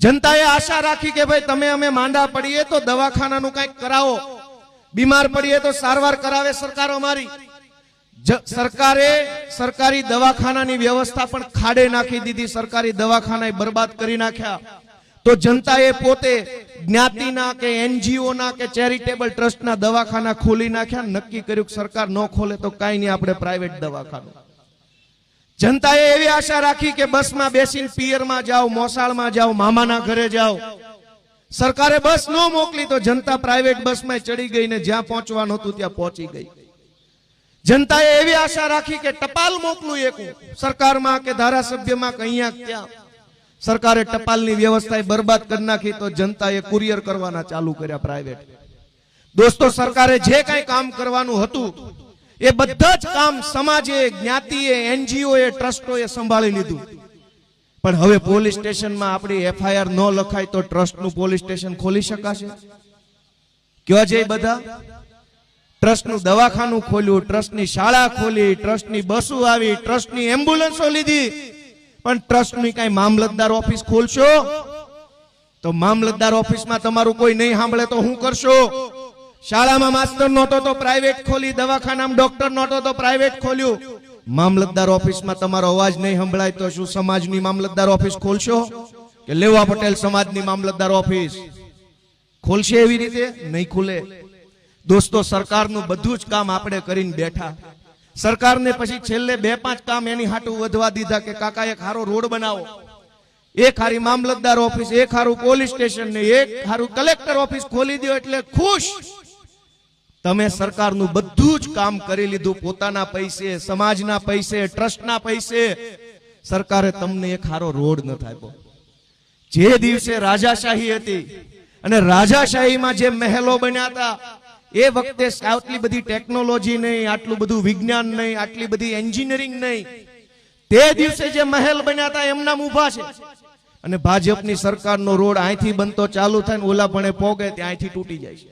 જનતાએ આશા રાખી કે ભાઈ તમે અમે માંડા પડીએ તો દવાખાનાનું કંઈક કરાવો. બીમાર પડીએ તો સારવાર કરાવે સરકાર અમારી. સરકારે સરકારી દવાખાનાની વ્યવસ્થા પણ ખાડે નાખી દીધી. સરકારી દવાખાના બરબાદ કરી નાખ્યા. તો જનતાએ પોતે જ્ઞાતિના કે એનજીઓ ના કે ચેરિટેબલ ટ્રસ્ટના દવાખાના ખોલી નાખ્યા. નક્કી કર્યું કે સરકાર ન ખોલે તો કાંઈ નહીં, આપણે પ્રાઇવેટ દવાખાનું. જનતાએ એવી આશા રાખી કે બસમાં બેસીને પિયરમાં જાઓ, મોસાળમાં જાઓ, મામાના ઘરે જાઓ. સરકારે બસ ન મોકલી તો જનતા પ્રાઇવેટ બસમાં ચડી ગઈ ને જ્યાં પહોંચવાનું હતું ત્યાં પહોંચી ગઈ. જનતાએ એવી આશા રાખી કે ટપાલ મોકલું એક સરકારમાં કે ધારાસભ્યમાં કે અહીંયા સરકારે ટપાલની વ્યવસ્થા બરબાદ કરી નાખી તો જનતાએ કુરિયર કરવાના ચાલુ કર્યા પ્રાઇવેટ. દોસ્તો, સરકારે જે કઈ કામ કરવાનું હતું એ બધા જ કામ સમાજે, જ્ઞાતિએ, એનજીઓએ, ટ્રસ્ટોએ સંભાળી લીધું. પણ હવે પોલીસ સ્ટેશનમાં આપણી એફઆઈઆર ન લખાય તો ટ્રસ્ટનું પોલીસ સ્ટેશન ખોલી શકાશે? કયો છે બધા? ટ્રસ્ટનું દવાખાનું ખોલ્યું, ટ્રસ્ટની શાળા ખોલી, ટ્રસ્ટની બસો આવી, ટ્રસ્ટની એમ્બ્યુલન્સો લીધી. પણ ટ્રસ્ટની કઈ મામલતદાર ઓફિસ ખોલશો? તો મામલતદાર ઓફિસમાં તમારું કોઈ નહીં સાંભળે તો હું કરશો? શાળામાં માસ્ટર નહોતો તો પ્રાઇવેટ ખોલી, દવાખાનામાં ડોક્ટર નહોતો તો પ્રાઇવેટ ખોલ્યું. મામલતદાર ઓફિસમાં તમારો અવાજ નહીં સંભળાય તો શું સમાજની મામલતદાર ઓફિસ ખોલશો? કે લેવા પટેલ સમાજની મામલતદાર ઓફિસ? ખોલશે એવી રીતે? નહીં ખુલે. દોસ્તો, સરકારનું બધું જ કામ આપણે કરીને બેઠા. સરકારને પછી છેલ્લે બે પાંચ કામ એની હાટું વધવા દીધા કે, કાકા, એક હારો રોડ બનાવો. એક હારી મામલતદાર ઓફિસ, એક હારું પોલીસ સ્ટેશન ને એક હારું કલેક્ટર ઓફિસ ખોલી દો એટલે ખુશ. તમે સરકારનું બધું જ કામ કરી લીધું, પોતાના પૈસે, સમાજના પૈસે, ટ્રસ્ટના પૈસે. સરકારે તમને એક હારો રોડ નથી આપ્યો. જે દિવસે રાજાશાહી હતી અને રાજાશાહીમાં જે મહેલો બન્યા હતા, એ વખતે આટલી બધી ટેકનોલોજી નહીં, આટલું બધું વિજ્ઞાન નહીં, આટલી બધી એન્જિનિયરિંગ નહીં. તે દિવસે જે મહેલ બન્યા હતા, એમના ઊભા છે. અને ભાજપની સરકારનો રોડ અહીંથી બનતો ચાલુ થાય ને ઓલા પણ પોગે ત્યાં અહીંથી તૂટી જાય છે.